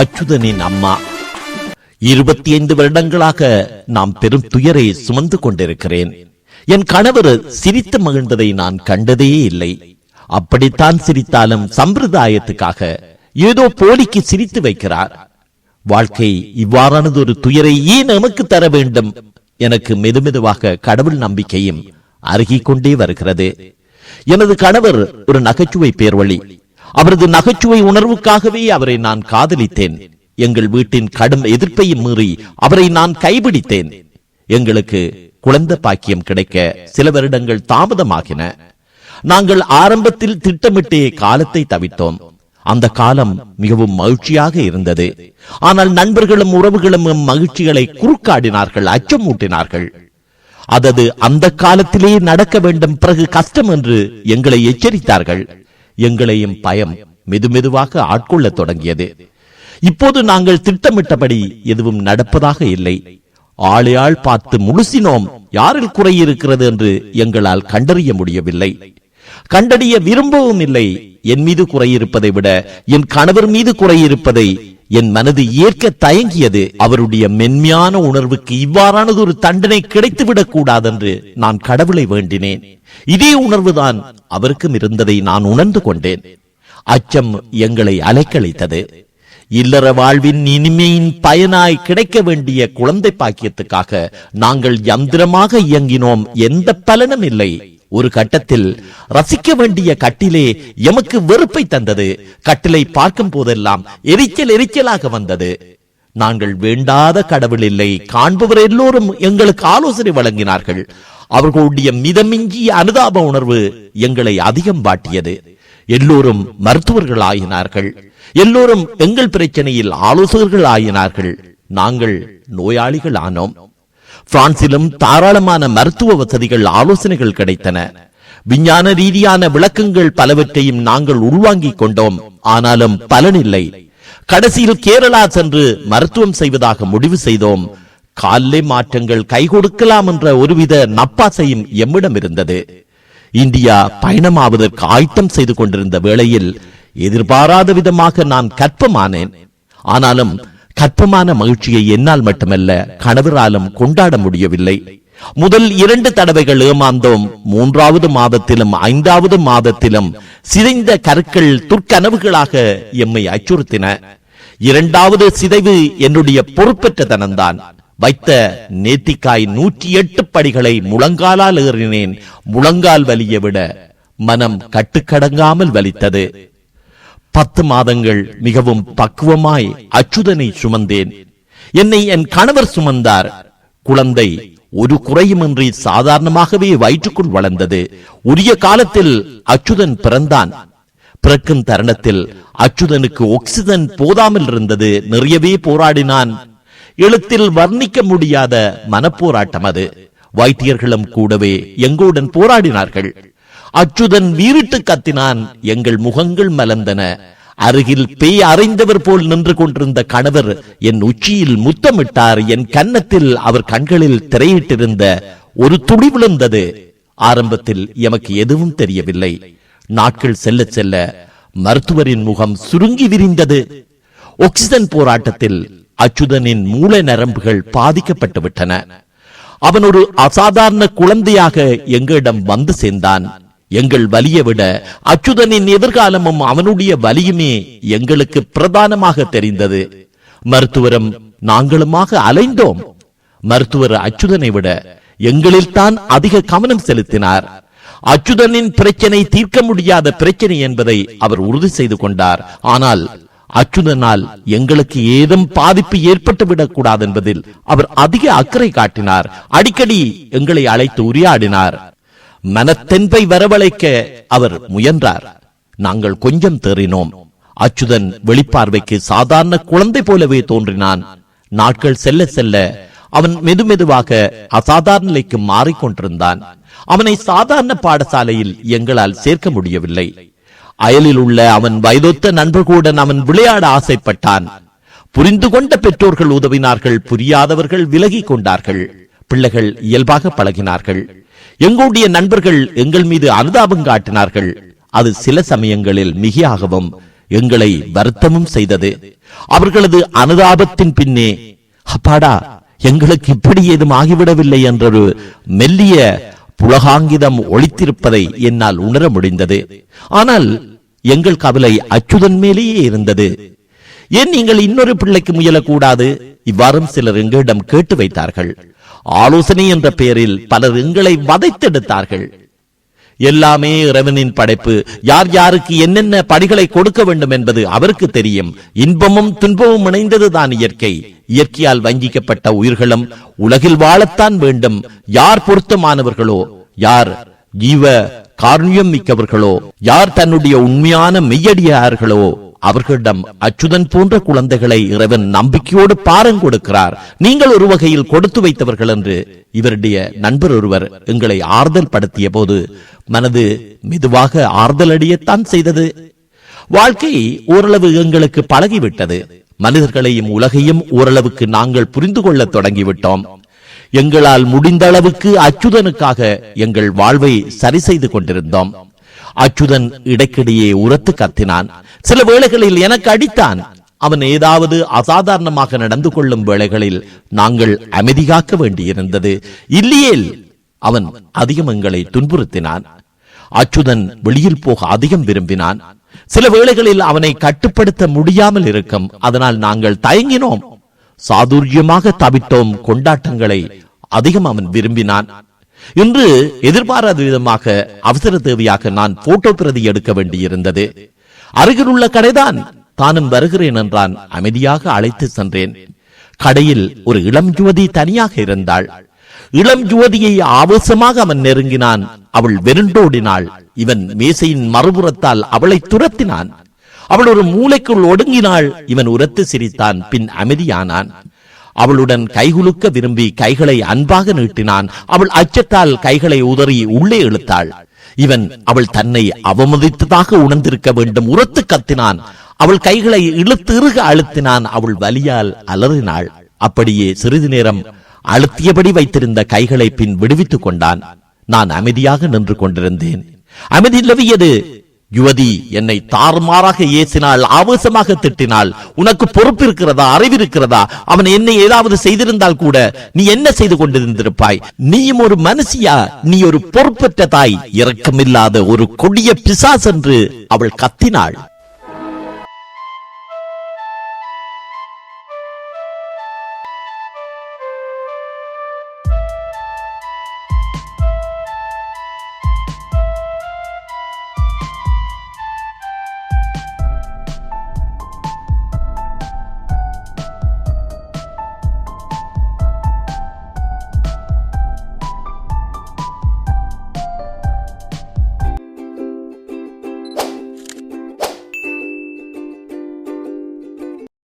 அச்சுதனின் அம்மா. இருபத்தி ஐந்து வருடங்களாக நாம் பெரும் துயரை சுமந்து கொண்டிருக்கிறேன். என் கணவர் சிரித்து மகிழ்ந்ததை நான் கண்டதே இல்லை. அப்படித்தான் சிரித்தாலும் சம்பிரதாயத்துக்காக ஏதோ போலிக்கு சிரித்து வைக்கிறார். வாழ்க்கை இவ்வாறானது ஒரு துயரை ஏன் நமக்கு தர வேண்டும்? எனக்கு மெதுமெதுவாக கடவுள் நம்பிக்கையும் அருகிக் கொண்டே வருகிறது. எனது கணவர் ஒரு நகைச்சுவை பேர்வழி. அவரது நகைச்சுவை உணர்வுக்காகவே அவரை நான் காதலித்தேன். எங்கள் வீட்டின் கடும் எதிர்ப்பையும் மீறி அவரை நான் கைபிடித்தேன். எங்களுக்கு குழந்தை பாக்கியம் கிடைக்க சில வருடங்கள் தாமதமாகின. நாங்கள் ஆரம்பத்தில் திட்டமிட்டே காலத்தை தவித்தோம். அந்த காலம் மிகவும் மகிழ்ச்சியாக இருந்தது. ஆனால் நண்பர்களும் உறவுகளும் மகிழ்ச்சிகளை குறுக்காடினார்கள் அச்சமூட்டினார்கள். அதது அந்த காலத்திலேயே நடக்க வேண்டும் பிறகு கஷ்டம் என்று எங்களை எச்சரித்தார்கள். எங்களையும் பயம் மெதுமெதுவாக ஆட்கொள்ளத் தொடங்கியது. இப்போது நாங்கள் திட்டமிட்டபடி எதுவும் நடப்பதாக இல்லை. ஆளையாள் பார்த்து முழுசினோம். யாரில் குறை இருக்கிறது என்று எங்களால் கண்டறிய முடியவில்லை. கண்டறிய விரும்பவும் இல்லை. என் மீது குறையிருப்பதை விட என் கணவர் மீது குறையிருப்பதை என் மனது ஏற்க தயங்கியது அவருடைய மென்மையான உணர்வுக்கு இவ்வாறானது ஒரு தண்டனை கிடைத்துவிடக் கூடாதென்று நான் கடவுளை வேண்டினேன். இதே உணர்வுதான் அவருக்கும் இருந்ததை நான் உணர்ந்து கொண்டேன். அச்சம் எங்களை அலைக்கழித்தது. இல்லற வாழ்வின் இனிமையின் பயனாய் கிடைக்க வேண்டிய குழந்தை பாக்கியத்துக்காக நாங்கள் யந்திரமாக இயங்கினோம். எந்த பலனும் இல்லை. ஒரு கட்டத்தில் ரசிக்க வேண்டிய கட்டிலே எமக்கு வெறுப்பை தந்தது. கட்டிலை பார்க்கும் போதெல்லாம் எரிச்சல் எரிச்சலாக வந்தது. நாங்கள் வேண்டாத கடவுள் இல்லை காண்பவர் எல்லோரும் எங்களுக்கு ஆலோசனை வழங்கினார்கள். அவர்களுடைய மிதமிஞ்சிய அனுதாப உணர்வு எங்களை அதிகம் வாட்டியது. எல்லோரும் மருத்துவர்கள் ஆயினார்கள் எல்லோரும் எங்கள் பிரச்சனையில் ஆலோசகர்கள் ஆயினார்கள் நாங்கள் நோயாளிகள் ஆனோம் பிரான்சிலும் தாராளமான மருத்துவ வசதிகள் ஆலோசனைகள் கிடைத்தன. விஞ்ஞான ரீதியான விளக்கங்கள் பலவற்றையும் நாங்கள் உள்வாங்கிக் கொண்டோம். ஆனாலும் பலனில்லை. கடைசியில் கேரளா சென்று மருத்துவம் செய்வதாக முடிவு செய்தோம். காலை மாற்றங்கள் கை கொடுக்கலாம் என்ற ஒருவித நப்பாசையும் எம்மிடம் இருந்தது. இந்தியா பயணமாவதற்கு ஆயத்தம் செய்து கொண்டிருந்த வேளையில் எதிர்பாராத விதமாக நான் கற்பமானேன். ஆனாலும் கற்பமான மகிழ்ச்சியை என்னால் மட்டுமல்ல கணவராலும் கொண்டாட முடியவில்லை. முதல் இரண்டு தடவைகள் ஏமாந்தோம். மூன்றாவது மாதத்திலும் ஐந்தாவது மாதத்திலும் சிதைந்த கற்கள் துர்க்கனவுகளாக எம்மை அச்சுறுத்தின. இரண்டாவது சிதைவு என்னுடைய பொறுப்பற்ற தனம்தான். வைத்த நேத்திக்காய் நூற்றி எட்டு படிகளை முழங்காலால் ஏறினேன். முழங்கால் வலியை விட மனம் கட்டுக்கடங்காமல் வலித்தது. பத்து மாதங்கள் மிகவும் பக்குவமாய் அச்சுதனை சுமந்தேன். என்னை என் கணவர் சுமந்தார். குழந்தை ஒரு குறையுமின்றி சாதாரணமாகவே வயிற்றுக்குள் வளர்ந்தது. உரிய காலத்தில் அச்சுதன் பிறந்தான். பிறக்கும் தருணத்தில் அச்சுதனுக்கு ஆக்சிஜன் போதாமல் இருந்தது. நிறையவே போராடினான். எழுத்தில் வர்ணிக்க முடியாத மனப்போராட்டம் அது. வைத்தியர்களும் கூடவே எங்களுடன் போராடினார்கள். அச்சுதன் வீறிட்டு கத்தினான். எங்கள் முகங்கள் மலர்ந்தன. அருகில் பேய் அறைந்தவர் போல் நின்று கொண்டிருந்த கணவர் என் உச்சியில் முத்தமிட்டார். என் கன்னத்தில் அவர் கண்களில் திரையிட்டிருந்த ஒரு துளி விழுந்தது. ஆரம்பத்தில் எமக்கு எதுவும் தெரியவில்லை. நாட்கள் செல்ல செல்ல மருத்துவரின் முகம் சுருங்கி விரிந்தது. ஆக்சிஜன் போராட்டத்தில் அச்சுதனின் மூளை நரம்புகள் பாதிக்கப்பட்டு விட்டன அவன் ஒரு அசாதாரண குழந்தையாக எங்களிடம் வந்து சேர்ந்தான். எங்கள் வலியை விட அச்சுதனின் எதிர்காலமும் அவனுடைய வலியுமே எங்களுக்கு பிரதானமாக தெரிந்தது. மருத்துவரும் நாங்களுமாக அலைந்தோம். மருத்துவர் அச்சுதனை விட எங்களில் தான் அதிக கவனம் செலுத்தினார். அச்சுதனின் பிரச்சனை தீர்க்க முடியாத பிரச்சனை என்பதை அவர் உறுதி செய்து கொண்டார். ஆனால் அச்சுதனால் எங்களுக்கு ஏதும் பாதிப்பு ஏற்பட்டுவிடக் கூடாது என்பதில் அவர் அதிக அக்கறை காட்டினார். அடிக்கடி எங்களை அழைத்து உரையாடினார். மனத்தென்பை வரவழைக்க அவர் முயன்றார். நாங்கள் கொஞ்சம் தேறினோம். அச்சுதன் வெளிப்பார்வைக்கு சாதாரண குழந்தை போலவே தோன்றினான். நாட்கள் செல்ல செல்ல அவன் மெதுமெதுவாக அசாதாரண நிலைக்கு மாறிக்கொண்டிருந்தான் அவனை சாதாரண பாடசாலையில் எங்களால் சேர்க்க முடியவில்லை. அயலில் உள்ள அவன் வயதொத்த நண்பர்களுடன் அவன் விளையாட ஆசைப்பட்டான். புரிந்து கொண்ட பெற்றோர்கள் உதவினார்கள் புரியாதவர்கள் விலகி கொண்டார்கள். பிள்ளைகள் இயல்பாக பழகினார்கள். எங்களுடைய நண்பர்கள் எங்கள் மீது அனுதாபம் காட்டினார்கள். அது சில சமயங்களில் மிகையாகவும் எங்களை வருத்தமும் செய்தது. அவர்களது அனுதாபத்தின் பின்னே அப்பாடா எங்களுக்கு இப்படி ஏதும் ஆகிவிடவில்லை என்றொரு மெல்லிய புலகாங்கிதம் ஒழித்திருப்பதை என்னால் உணர முடிந்தது. ஆனால் எங்கள் கவலை அச்சுதன் மேலேயே இருந்தது. ஏன் நீங்கள் இன்னொரு பிள்ளைக்கு முயலக்கூடாது? இவ்வாறும் சிலர் எங்களிடம் கேட்டு வைத்தார்கள். ஆலோசனை என்ற பெயரில் பலர் எங்களை வதைத்தெடுத்தார்கள். எல்லாமே இறைவனின் படைப்பு. யார் யாருக்கு என்னென்ன படிகளை கொடுக்க வேண்டும் என்பது அவருக்கு தெரியும். இன்பமும் துன்பமும் இணைந்ததுதான் இயற்கை. இயற்கையால் வஞ்சிக்கப்பட்ட உயிர்களும் உலகில் வாழத்தான் வேண்டும். யார் பொருத்தமானவர்களோ யார் ஜீவ காருண்யம் மிக்கவர்களோ யார் தன்னுடைய உண்மையான மெய்யடியார்களோ அவர்களிடம் அச்சுதன் போன்ற குழந்தைகளை இறைவன் நம்பிக்கையோடு பாரம் கொடுக்கிறார். நீங்கள் ஒரு வகையில் கொடுத்து வைத்தவர்கள் என்று இவருடைய நண்பர் ஒருவர் எங்களை ஆறுதல் படுத்திய போது மனது மெதுவாக ஆறுதல் அடையத்தான் செய்தது. வாழ்க்கை ஓரளவு எங்களுக்கு பழகிவிட்டது. மனிதர்களையும் உலகையும் ஓரளவுக்கு நாங்கள் புரிந்து கொள்ள தொடங்கிவிட்டோம். எங்களால் முடிந்த அளவுக்கு அச்சுதனுக்காக எங்கள் வாழ்வை சரி செய்து கொண்டிருந்தோம். அச்சுதன் இடைக்கிடையே உரத்து கத்தினான். சில வேளைகளில் எனக்கு அடித்தான். அவன் ஏதாவது அசாதாரணமாக நடந்து கொள்ளும் வேளைகளில் நாங்கள் அமைதி காக்க வேண்டியிருந்தது. இல்லையேல் அவன் அதிகம் எங்களை துன்புறுத்தினான். அச்சுதன் வெளியில் போக அதிகம் விரும்பினான். சில வேளைகளில் அவனை கட்டுப்படுத்த முடியாமல் இருக்கும். அதனால் நாங்கள் தயங்கினோம். சாதுரியமாக தவித்தோம் கொண்டாட்டங்களை அதிகம் அவன் விரும்பினான். இன்று எதிர்பாராத விதமாக அவசர தேவையாக நான் போட்டோ பிரதி எடுக்க வேண்டியிருந்தது. அருகிலுள்ள கடைதான் தானும் வருகிறேன் என்றான். அமைதியாக அழைத்து சென்றேன். கடையில் ஒரு இளம் யுவதி தனியாக இருந்தாள். இளம் யுவதியை ஆவேசமாக அவன் நெருங்கினான். அவள் வெருண்டோடினாள். இவன் மேசையின் மறுபுறத்தால் அவளை துரத்தினான். அவள் ஒரு மூளைக்குள் ஒடுங்கினாள். இவன் உரத்து சிரித்தான். பின் அமைதியானான். அவளுடன் கைகுலுக்க விரும்பி கைகளை அன்பாக நீட்டினான். அவள் அச்சத்தால் கைகளை உதறி உள்ளே இழுத்தாள். இவன் அவள் தன்னை அவமதித்ததாக உணர்ந்திருக்க வேண்டும் உரத்து கத்தினான். அவள் கைகளை இழுத்து இறுக அழுத்தினான். அவள் வலியால் அலறினாள். அப்படியே சிறிது நேரம் அழுத்தியபடி வைத்திருந்த கைகளை பின் விடுவித்துக் கொண்டான். நான் அமைதியாக நின்று கொண்டிருந்தேன். அமைதி நிலவியது யுவதி என்னை தாறுமாறாக ஏசினால் ஆவேசமாக திட்டினால் உனக்கு பொறுப்பு இருக்கிறதா அறிவிருக்கிறதா? அவன் என்னை ஏதாவது செய்திருந்தால் கூட நீ என்ன செய்து கொண்டிருந்திருப்பாய்? நீயும் ஒரு மனுஷியா? நீ ஒரு பொறுப்பற்ற தாய். இரக்கமில்லாத ஒரு கொடிய பிசாஸ் என்று அவள் கத்தினாள்.